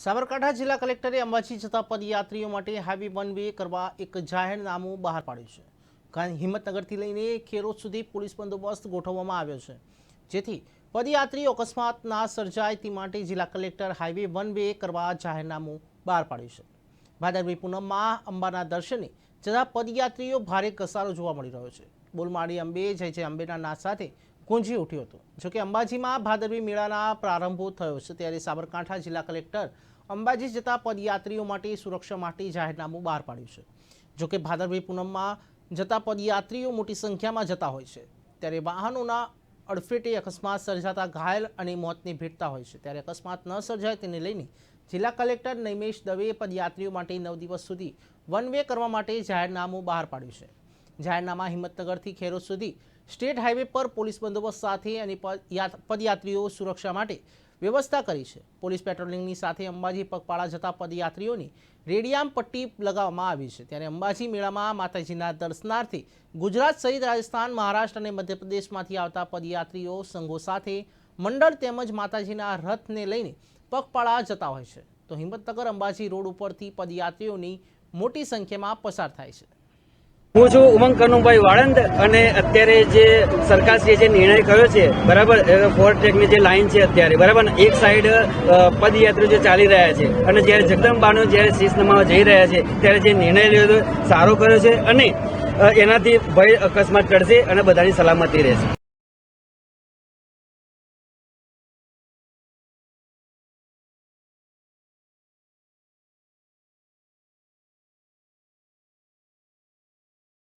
સાબરકાંઠા જિલ્લા કલેક્ટરે અંબાજી જતા પદયાત્રીઓ માટે હાઈવે વન વે કરવા એક જાહેરનામું બહાર પાડ્યું છે. હિંમતનગરથી લઈને ખેરોજ સુધી પોલીસ બંદોબસ્ત ગોઠવવામાં આવ્યો છે. જેથી પદયાત્રીઓ અકસ્માત ના સર્જાય તે માટે જિલ્લા કલેક્ટર હાઈવે વન વે કરવા જાહેરનામું બહાર પાડ્યું છે. ભાદરવી પૂનમમાં અંબાના દર્શને જતા પદયાત્રીઓ ભારે ઘસારો જોવા મળી રહ્યો છે. બોલમાળી અંબે, જય જય અંબેના નાદ સાથે ગુંજી ઉઠ્યો હતો. જોકે અંબાજીમાં ભાદરવી મેળાના પ્રારંભો થયો છે, ત્યારે સાબરકાંઠા જિલ્લા કલેક્ટર અંબાજી જતા પદયાત્રીઓ માટે સુરક્ષા માટે જાહેરનામું બહાર પાડ્યું છે. જોકે ભાદરવી પૂનમમાં જતા પદયાત્રીઓ મોટી સંખ્યામાં જતા હોય છે, ત્યારે વાહનોના અડફેટે અકસ્માત સર્જાતા ઘાયલ અને મોતને ભેટતા હોય છે. ત્યારે અકસ્માત ન સર્જાય તેને લઈને જિલ્લા કલેક્ટર નૈમેશ દવેએ પદયાત્રીઓ માટે નવ દિવસ સુધી વન વે કરવા માટે જાહેરનામું બહાર પાડ્યું છે. જાહેરનામા હિંમતનગરથી ખેરોદ સુધી સ્ટેટ હાઈવે પર પોલીસ બંદોબસ્ત સાથે અને પદયા- પદયાત્રીઓ સુરક્ષા માટે વ્યવસ્થા કરી છે. પોલીસ પેટ્રોલિંગની સાથે અંબાજી પગપાળા જતા પદયાત્રીઓની રેડિયામ પટ્ટી લગાવવામાં આવી છે. ત્યારે અંબાજી મેળામાં માતાજીના દર્શનાર્થે ગુજરાત સહિત રાજસ્થાન, મહારાષ્ટ્ર અને મધ્યપ્રદેશમાંથી આવતા પદયાત્રીઓ સંઘો સાથે મંડળ તેમજ માતાજીના રથને લઈને પગપાળા જતા હોય છે. તો હિંમતનગર અંબાજી રોડ ઉપરથી પદયાત્રીઓની મોટી સંખ્યામાં પસાર થાય છે. હું છું ઉમંગ કનુભાઈ વાળંદ અને અત્યારે જે સરકારશ્રીએ જે નિર્ણય કર્યો છે, બરાબર? ફોર ટ્રેકની જે લાઈન છે અત્યારે, બરાબર? એક સાઈડ પદયાત્રીઓ જે ચાલી રહ્યા છે અને જ્યારે જગદંબાનો જ્યારે શીશ નમાવા જઈ રહ્યા છે, ત્યારે જે નિર્ણય લીધો સારો કર્યો છે અને એનાથી ભય અકસ્માત ઘટશે અને બધાની સલામતી રહેશે.